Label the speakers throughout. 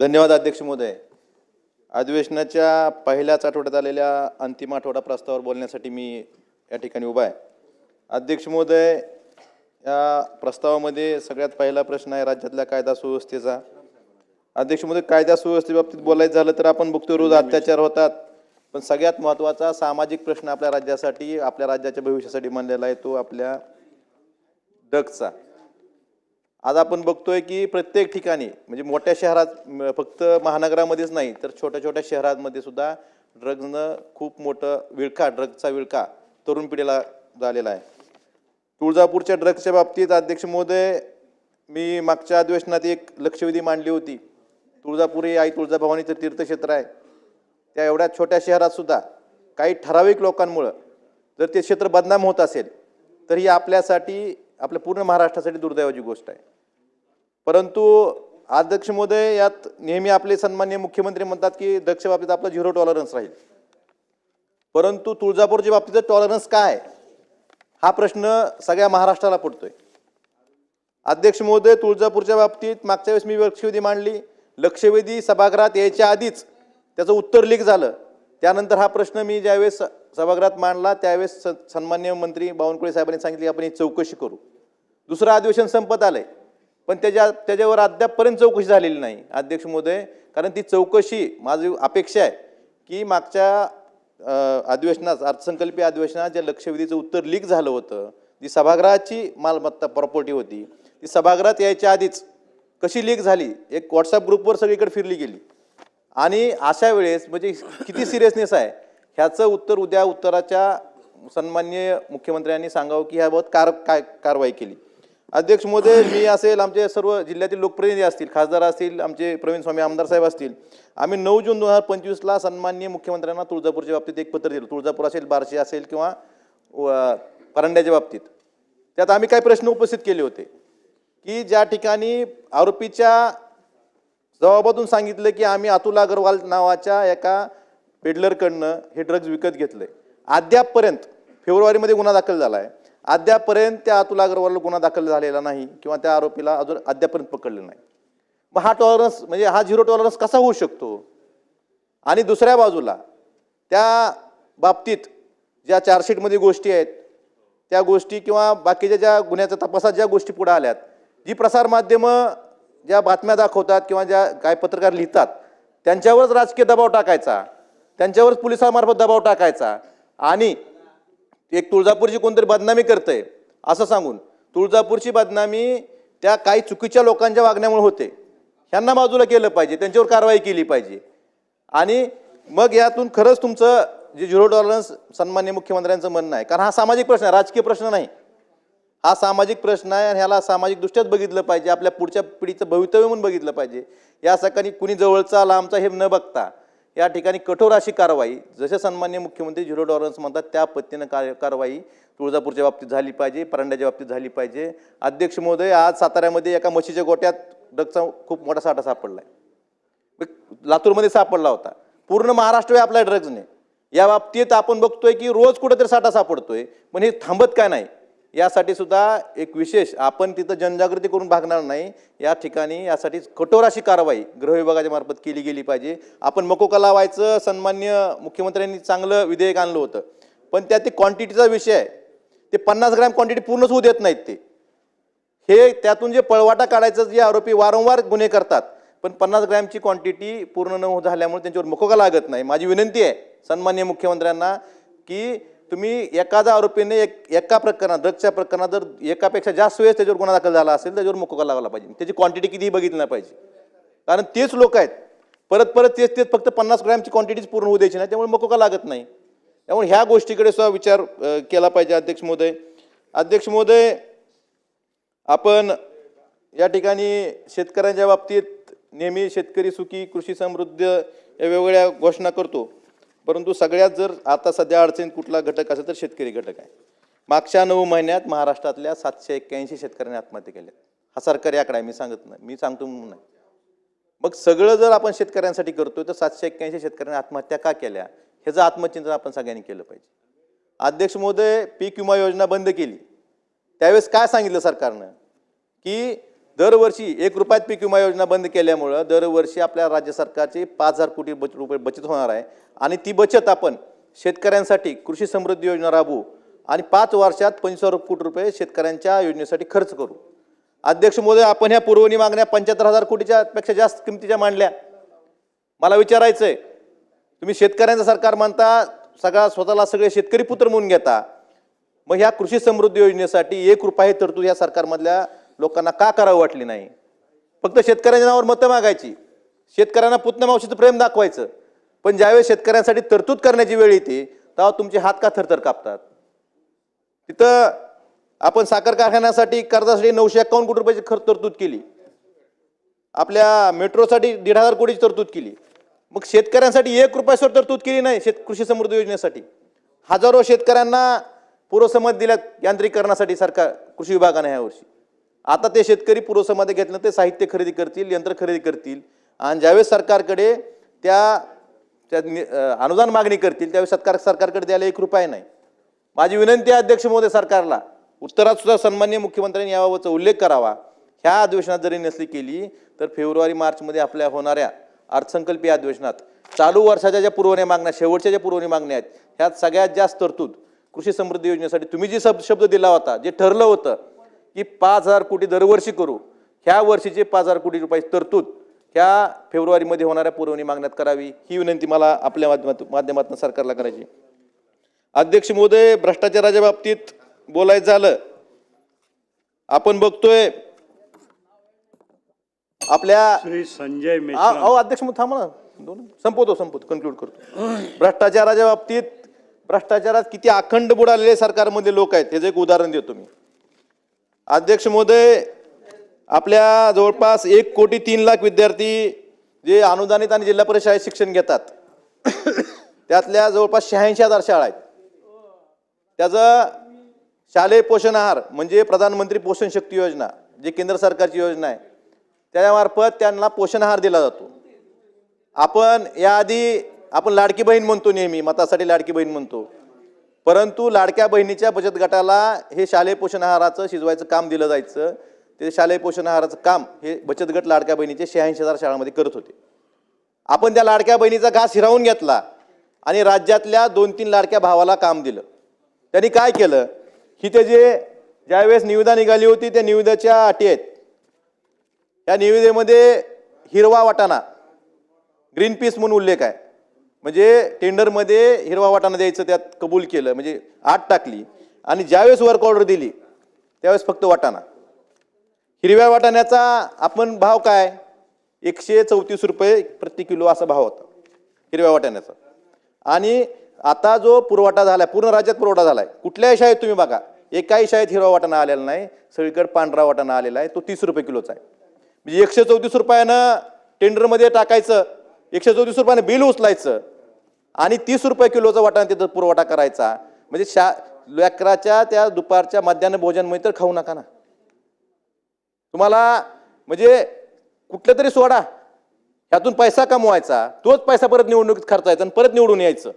Speaker 1: धन्यवाद अध्यक्ष महोदय. अधिवेशनाच्या पहिल्याच आठवड्यात आलेल्या अंतिम आठवडा प्रस्तावावर बोलण्यासाठी मी या ठिकाणी उभा आहे. अध्यक्ष महोदय या प्रस्तावामध्ये सगळ्यात पहिला प्रश्न आहे राज्यातल्या कायदा सुव्यवस्थेचा. अध्यक्ष महोदय कायदा सुव्यवस्थेबाबतीत बोलायचं झालं तर आपण बघतो रोज अत्याचार होतात. पण सगळ्यात महत्त्वाचा सामाजिक प्रश्न आपल्या राज्यासाठी आपल्या राज्याच्या भविष्यासाठी मानलेला आहे तो आपल्या ड्रग्सचा आज आपण बघतोय की प्रत्येक ठिकाणी म्हणजे मोठ्या शहरात फक्त महानगरामध्येच नाही तर छोट्या छोट्या शहरांमध्ये सुद्धा ड्रग्जनं खूप मोठं विळखा ड्रग्जचा विळखा तरुण पिढीला झालेला आहे. तुळजापूरच्या ड्रग्सच्या बाबतीत अध्यक्ष महोदय मी मागच्या अधिवेशनात एक लक्षवेधी मांडली होती. तुळजापूर हे आई तुळजाभवानीचं तीर्थक्षेत्र आहे. त्या एवढ्या छोट्या शहरात सुद्धा काही ठराविक लोकांमुळं जर ते क्षेत्र बदनाम होत असेल तर ही आपल्यासाठी आपल्या पूर्ण महाराष्ट्रासाठी दुर्दैवाची गोष्ट आहे. परंतु अध्यक्ष महोदय यात नेहमी आपले सन्मान्य मुख्यमंत्री म्हणतात की दक्ष बाबतीत आपला झिरो टॉलरन्स राहील. परंतु तुळजापूरच्या बाबतीत टॉलरन्स काय? हा प्रश्न सगळ्या महाराष्ट्राला पडतोय. अध्यक्ष महोदय तुळजापूरच्या बाबतीत मागच्या वेळेस मी लक्षवेधी मांडली लक्षवेधी सभागृहात यायच्या आधीच त्याचं उत्तर लीक झालं. त्यानंतर हा प्रश्न मी ज्यावेळेस स- सभागृहात मांडला त्यावेळेस स- सन्मान्य मंत्री बावनकुळे साहेबांनी सांगितले की आपण ही चौकशी करू. दुसरं अधिवेशन संपत आलं आहे पण त्याच्या त्याच्यावर अद्यापपर्यंत चौकशी झालेली नाही अध्यक्ष महोदय. कारण ती चौकशी माझी अपेक्षा आहे की मागच्या अधिवेशनात अर्थसंकल्पीय अधिवेशनात ज्या लक्षवेधीचं उत्तर लीक झालं होतं जी सभागृहाची मालमत्ता प्रॉपर्टी होती. ती सभागृहात यायच्या आधीच कशी लीक झाली एक व्हॉट्सअप ग्रुपवर सगळीकडे फिरली गेली. आणि अशा वेळेस म्हणजे किती सिरियसनेस आहे? ह्याचं उत्तर उद्या उत्तराच्या सन्मान्य मुख्यमंत्र्यांनी सांगावं की ह्याबाबत कार काय कारवाई केली. अध्यक्ष महोदय मी असेल आमचे सर्व जिल्ह्यातील लोकप्रतिनिधी असतील खासदार असतील आमचे प्रवीण स्वामी आमदार साहेब असतील आम्ही नऊ जून दोन हजार पंचवीसला सन्मान्य मुख्यमंत्र्यांना तुळजापूरच्या बाबतीत एक पत्र दिलं. तुळजापूर असेल बार्शी असेल किंवा व- परांड्याच्या बाबतीत. त्यात आम्ही काही प्रश्न उपस्थित केले होते की ज्या ठिकाणी आरोपीच्या जबाबातून सांगितलं की आम्ही अतुल अग्रवाल नावाच्या एका पेडलरकडनं हे ड्रग्ज विकत घेतले. अद्यापपर्यंत फेब्रुवारीमध्ये गुन्हा दाखल झाला आहे अद्यापपर्यंत त्या अतुल अग्रवालला गुन्हा दाखल झालेला नाही किंवा त्या आरोपीला अजून अद्यापर्यंत पकडलं नाही. मग हा टॉलरन्स म्हणजे हा झिरो टॉलरन्स कसा होऊ शकतो? आणि दुसऱ्या बाजूला त्या बाबतीत ज्या चार्जशीटमध्ये गोष्टी आहेत त्या गोष्टी किंवा बाकीच्या ज्या गुन्ह्याच्या तपासात ज्या गोष्टी पुढे आल्यात जी प्रसारमाध्यमं ज्या बातम्या दाखवतात किंवा ज्या काय पत्रकार लिहितात त्यांच्यावरच राजकीय दबाव टाकायचा. त्यांच्यावरच पोलिसांमार्फत दबाव टाकायचा. आणि एक तुळजापूरची कोणतरी बदनामी करतंय असं सांगून तुळजापूरची बदनामी त्या काही चुकीच्या लोकांच्या वागण्यामुळे होते. ह्यांना बाजूला केलं पाहिजे त्यांच्यावर कारवाई केली पाहिजे. आणि मग यातून खरंच तुमचं जे झिरो टॉलरन्स सन्मान्य मुख्यमंत्र्यांचं म्हणणं आहे कारण हा सामाजिक प्रश्न आहे राजकीय प्रश्न नाही. हा सामाजिक प्रश्न आहे आणि ह्याला सामाजिक बघितलं पाहिजे आपल्या पुढच्या पिढीचं भवितव्य म्हणून बघितलं पाहिजे. या सकाळी कुणी जवळचा लांबचा हे न बघता या ठिकाणी कठोर अशी कारवाई जसे सन्मान्य मुख्यमंत्री झिरो टॉलरन्स म्हणतात त्या पद्धतीनं कार कारवाई तुळजापूरच्या बाबतीत झाली पाहिजे परांड्याच्या बाबतीत झाली पाहिजे. अध्यक्ष महोदय आज साताऱ्यामध्ये एका म्हशीच्या गोट्यात डगचा खूप मोठा साठा सापडला आहे लातूरमध्ये सापडला होता. पूर्ण महाराष्ट्र व्यापला ड्रग्जने. या बाबतीत आपण बघतोय की रोज कुठेतरी साठा सापडतोय पण हे थांबत काय नाही. यासाठी सुद्धा एक विशेष आपण तिथं जनजागृती करून भागणार नाही. या ठिकाणी यासाठी कठोर अशी कारवाई गृह विभागाच्या मार्फत केली गेली पाहिजे. आपण मकोका लावायचं सन्मान्य मुख्यमंत्र्यांनी चांगलं विधेयक आणलं होतं. पण त्यात ते क्वांटिटीचा विषय आहे. ते पन्नास ग्रॅम क्वांटिटी पूर्णच होऊ देत नाहीत ते. हे त्यातून जे पळवाटा काढायचं जे आरोपी वारंवार गुन्हे करतात पण पन्नास ग्रॅमची क्वांटिटी पूर्ण न हो- झाल्यामुळे त्यांच्यावर मकोका लागत नाही. माझी विनंती आहे सन्मान्य मुख्यमंत्र्यांना की तुम्ही एखादा आरोपीने एक एका प्रकरणात ड्रग्सच्या प्रकरणात जर एकापेक्षा जास्त वेळेस त्याच्यावर गुन्हा दाखल झाला असेल त्याच्यावर मुकोका लागायला पाहिजे. त्याची क्वांटिटी कितीही बघितली नाही पाहिजे. कारण तेच लोक आहेत. परत परत तेच तेच फक्त पन्नास ग्रॅमची क्वांटिटीच पूर्ण होऊ द्यायची नाही त्यामुळे मकोका लागत नाही? त्यामुळे ह्या गोष्टीकडे सुद्धा विचार केला पाहिजे अध्यक्ष महोदय. अध्यक्ष महोदय आपण या ठिकाणी शेतकऱ्यांच्या बाबतीत नेहमी शेतकरी सुखी कृषी समृद्ध या वेगवेगळ्या घोषणा करतो. परंतु सगळ्यात जर आता सध्या अडचणीत कुठला घटक असेल तर शेतकरी घटक आहे. मागच्या नऊ महिन्यात महाराष्ट्रातल्या सातशे एक्क्याऐंशी शेतकऱ्यांनी आत्महत्या केल्या हा सरकारी आकडा आहे मी सांगत नाही. मी सांगतो म्हणून नाही. मग सगळं जर आपण शेतकऱ्यांसाठी करतोय तर सातशे एक्क्याऐंशी शेतकऱ्यांनी आत्महत्या का केल्या? ह्याचं आत्मचिंतन आपण सगळ्यांनी केलं पाहिजे. अध्यक्ष महोदय पीक विमा योजना बंद केली. त्यावेळेस काय सांगितलं सरकारनं? की दरवर्षी एक रुपयात पीक विमा योजना बंद केल्यामुळं दरवर्षी आपल्या राज्य सरकारची पाच हजार कोटी बच रुपये बचत होणार आहे. आणि ती बचत आपण शेतकऱ्यांसाठी कृषी समृद्धी योजना राबवू आणि पाच वर्षात पंचवीस कोटी रुपये शेतकऱ्यांच्या योजनेसाठी खर्च करू. अध्यक्ष महोदय आपण ह्या पुरवणी मागण्या पंच्याहत्तर हजार कोटीच्या पेक्षा जास्त किमतीच्या मांडल्या. मला विचारायचं आहे तुम्ही शेतकऱ्यांचं सरकार मानता सगळा स्वतःला सगळे शेतकरी पुत्र म्हणून घेता. मग ह्या कृषी समृद्धी योजनेसाठी एक रुपये तरतूद या सरकारमधल्या लोकांना का करावं वाटली नाही? फक्त शेतकऱ्यांच्या नावावर मतं मागायची. शेतकऱ्यांना पुतण्या मावशीचं प्रेम दाखवायचं. पण ज्यावेळेस शेतकऱ्यांसाठी तरतूद करण्याची वेळ येते तेव्हा तुमचे हात का थरथर कापतात? तिथं आपण साखर कारखान्यासाठी कर्जासाठी नऊशे एकावन्न कोटी रुपयाची खर्च तरतूद केली. आपल्या मेट्रोसाठी दीड हजार कोटीची तरतूद केली. मग शेतकऱ्यांसाठी एक रुपयासवर तरतूद केली नाही शेत कृषी समृद्धी योजनेसाठी. हजारो शेतकऱ्यांना पूर्वसंमत दिल्यात यांत्रिकरणासाठी सरकार कृषी विभागाने ह्यावर्षी आता ते शेतकरी पूर्वसमध्ये घेतलं ते साहित्य खरेदी करतील यंत्र खरेदी करतील. आणि ज्यावेळेस सरकारकडे त्या त्या अनुदान मागणी करतील त्यावेळेस सरकार सरकारकडे द्यायला एक रुपया नाही. माझी विनंती आहे अध्यक्ष महोदय सरकारला उत्तरात सुद्धा सन्मान्य मुख्यमंत्र्यांनी याबाबतचा उल्लेख करावा. ह्या अधिवेशनात जरी नसली केली तर फेब्रुवारी मार्चमध्ये आपल्या होणाऱ्या अर्थसंकल्पीय अधिवेशनात चालू वर्षाच्या ज्या पुरवण्या मागण्या शेवटच्या ज्या पुरवणी मागण्या आहेत ह्यात सगळ्यात जास्त तरतूद कृषी समृद्धी योजनेसाठी तुम्ही जी शब्द दिला होता जे ठरलं होतं की पाच हजार कोटी दरवर्षी करू. ह्या वर्षीचे पाच हजार कोटी रुपयाची तरतूद ह्या फेब्रुवारीमध्ये होणाऱ्या पुरवणी मागण्यात करावी ही विनंती मला आपल्या माध्यमातून माध्यमातून सरकारला करायची. अध्यक्ष महोदय भ्रष्टाचाराच्या बाबतीत बोलायचं झालं. आपण बघतोय आपल्या
Speaker 2: श्री संजय
Speaker 1: अहो अध्यक्ष थांबा ना. दोन संपवतो संपवतो कन्क्लूड करतो. भ्रष्टाचाराच्या बाबतीत भ्रष्टाचारात किती अखंड बुडालेले सरकारमधले लोक आहेत त्याचं एक उदाहरण देतो मी. अध्यक्ष महोदय आपल्या जवळपास एक कोटी तीन लाख विद्यार्थी जे अनुदानित आणि जिल्हा परिषद शाळेत शिक्षण घेतात. त्यातल्या जवळपास शहाऐंशी हजार शाळा आहेत. त्याचं शालेय पोषण आहार म्हणजे प्रधानमंत्री पोषण शक्ती योजना जी केंद्र सरकारची योजना आहे त्यामार्फत त्यांना पोषण आहार दिला जातो. आपण याआधी आपण लाडकी बहीण म्हणतो नेहमी मतासाठी लाडकी बहीण म्हणतो. परंतु लाडक्या बहिणीच्या बचत गटाला हे शालेय पोषण आहाराचं शिजवायचं काम दिलं जायचं. ते शालेय पोषण आहाराचं काम हे बचत गट लाडक्या बहिणीचे शहाऐंशी हजार शाळांमध्ये करत होते. आपण त्या लाडक्या बहिणीचा घास हिरावून घेतला आणि राज्यातल्या दोन तीन लाडक्या भावाला काम दिलं. त्यांनी काय केलं? की ते जे ज्यावेळेस निविदा निघाली होती त्या निविदाच्या अटी आहेत. या निविदेमध्ये हिरवा वाटाणा ग्रीन पीस म्हणून उल्लेख आहे. म्हणजे टेंडरमध्ये हिरवा वाटाणा द्यायचं त्यात कबूल केलं म्हणजे आठ टाकली. आणि ज्यावेळेस वर्क ऑर्डर दिली त्यावेळेस फक्त वाटाणा. हिरव्या वाटाण्याचा आपण भाव काय? एकशे चौतीस रुपये प्रति किलो असा भाव होता हिरव्या वाटाण्याचा. आणि आता जो पुरवठा झालाय पूर्ण राज्यात पुरवठा झाला आहे कुठल्याही शाळेत तुम्ही बघा एकाही शाळेत हिरवा वाटाणा आलेला नाही सगळीकडे पांढरा वाटाणा आलेला आहे तो तीस रुपये किलोचा आहे. म्हणजे एकशे चौतीस रुपयानं टेंडरमध्ये टाकायचं एकशे चौतीस रुपयाने बिल उचलायचं आणि तीस रुपये किलोचा वाटाणा तिथं पुरवठा करायचा. म्हणजे शा लेकराच्या त्या दुपारच्या मध्यान्ह भोजन तर खाऊ नका ना. तुम्हाला म्हणजे कुठलं तरी सोडा. ह्यातून पैसा कमवायचा. तोच पैसा परत निवडणुकीत खर्चायचा आणि परत निवडून यायचं.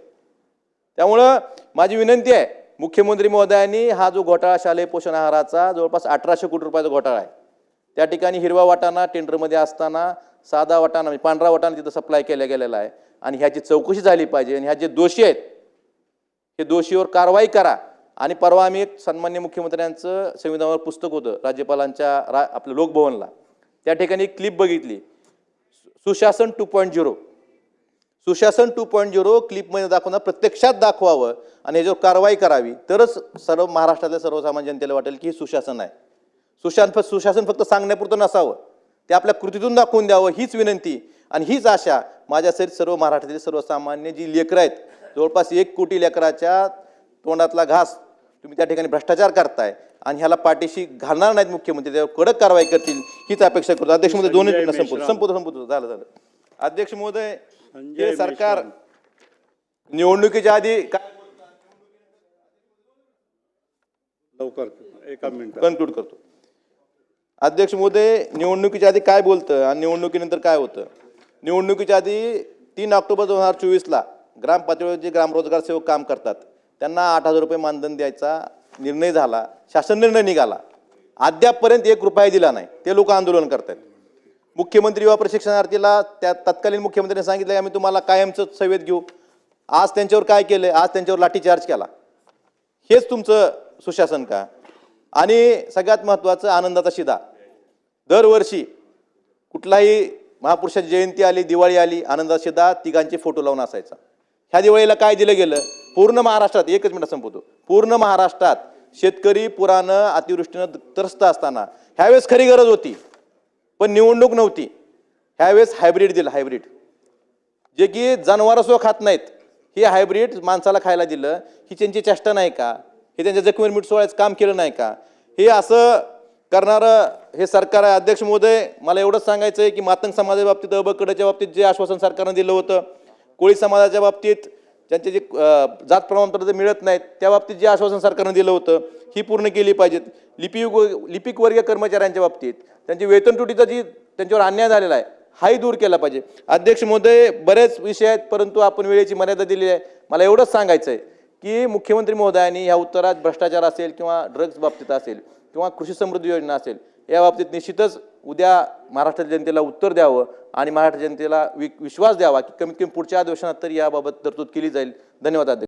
Speaker 1: त्यामुळं माझी विनंती आहे मुख्यमंत्री महोदयांनी हा जो घोटाळा शालेय पोषण आहाराचा जवळपास अठराशे कोटी रुपयाचा घोटाळा आहे. त्या ठिकाणी हिरवा वाटाणा टेंडरमध्ये असताना साधा वाटाणा म्हणजे पांढरा वाटाणा तिथं सप्लाय केला गेलेला आहे. आणि ह्याची चौकशी झाली पाहिजे. आणि ह्या जे दोषी आहेत हे दोषीवर कारवाई करा. आणि परवा आम्ही एक सन्मान्य मुख्यमंत्र्यांचं संविधानावर पुस्तक होतं राज्यपालांच्या रा आपल्या लोकभवनला. त्या ठिकाणी एक क्लिप बघितली. सुशासन टू पॉईंट झिरो सुशासन टू पॉईंट झिरो क्लिपमध्ये दाखवणं प्रत्यक्षात दाखवावं आणि ह्याच्यावर कारवाई करावी. तरच सर्व महाराष्ट्रातल्या सर्वसामान्य जनतेला वाटेल की हे सुशासन आहे. सुशासन फक्त सुशासन फक्त सांगण्यापुरतं नसावं. ते आपल्या कृतीतून दाखवून द्यावं हीच विनंती आणि हीच आशा माझ्यासहित सर्व महाराष्ट्रातील सर्वसामान्य जी लेकरं आहेत जवळपास एक कोटी लेकराच्या तोंडातला घास तुम्ही त्या ठिकाणी भ्रष्टाचार करताय आणि ह्याला पाठीशी घालणार नाहीत मुख्यमंत्री त्यावर कडक कारवाई करतील हीच अपेक्षा करतो अध्यक्ष महोदय दोन
Speaker 2: संजय
Speaker 1: मिनिटं संपवतो. संपवतो संपवतो झालं झालं अध्यक्ष महोदय हे सरकार. निवडणुकीच्या आधी
Speaker 2: लवकर एका मिनिटात
Speaker 1: कन्क्लूड करतो अध्यक्ष मोदय निवडणुकीच्या आधी काय बोलतं आणि निवडणुकीनंतर काय होतं? निवडणुकीच्या आधी तीन ऑक्टोबर दोन हजार चोवीसला ग्रामपातळीवर जे ग्रामरोजगार सेवक काम करतात त्यांना आठ हजार रुपये मानधन द्यायचा निर्णय झाला शासन निर्णय निघाला. अद्यापपर्यंत एक रुपया दिला नाही. ते लोक आंदोलन करतात मुख्यमंत्री युवा प्रशिक्षणार्थीला त्या तत्कालीन मुख्यमंत्र्यांनी सांगितलं की आम्ही तुम्हाला कायमचं सेवेत घेऊ. आज त्यांच्यावर काय केलं आज त्यांच्यावर लाठीचार्ज केला. हेच तुमचं सुशासन का? आणि सगळ्यात महत्त्वाचं आनंदाचा शिदा. दरवर्षी कुठलाही महापुरुषाची जयंती आली दिवाळी आली आनंदाचा दा तिघांचे फोटो लावून असायचा. ह्या दिवाळीला काय दिलं गेलं? पूर्ण महाराष्ट्रात एकच मिनिट संपवतो. पूर्ण महाराष्ट्रात शेतकरी पुरानं अतिवृष्टीनं त्रस्त असताना ह्यावेळेस खरी गरज होती पण निवडणूक नव्हती. ह्यावेळेस हायब्रिड दिलं हायब्रिड जे की जनावरसो खात नाहीत हे हायब्रिड माणसाला खायला दिलं. ही त्यांची चेष्टा नाही का? हे त्यांच्या जखमीवर मीठ सोळायचं काम केलं नाही का? हे असं करणारं हे सरकार आहे. अध्यक्ष महोदय मला एवढंच सांगायचं आहे की मातंग समाजाच्या बाबतीत अबकडच्या बाबतीत जे आश्वासन सरकारनं दिलं होतं कोळी समाजाच्या बाबतीत ज्यांचे जे जात प्रमाणपत्र जे मिळत नाहीत त्या बाबतीत जे आश्वासन सरकारनं दिलं होतं ही पूर्ण केली पाहिजेत. लिपिक लिपिक वर्गीय कर्मचाऱ्यांच्या बाबतीत त्यांची वेतन तुटीचा जी त्यांच्यावर अन्याय झालेला आहे हाही दूर केला पाहिजे. अध्यक्ष महोदय बरेच विषय आहेत परंतु आपण वेळेची मर्यादा दिली आहे. मला एवढंच सांगायचं आहे की मुख्यमंत्री महोदयांनी ह्या उत्तरात भ्रष्टाचार असेल किंवा ड्रग्ज बाबतीत असेल किंवा कृषी समृद्धी योजना असेल या बाबतीत निश्चितच उद्या महाराष्ट्र जनतेला उत्तर द्यावं आणि महाराष्ट्र जनतेला वि विश्वास द्यावा की कमीत कमी पुढच्या अधिवेशनात तरी याबाबत तरतूद केली जाईल. धन्यवाद अध्यक्ष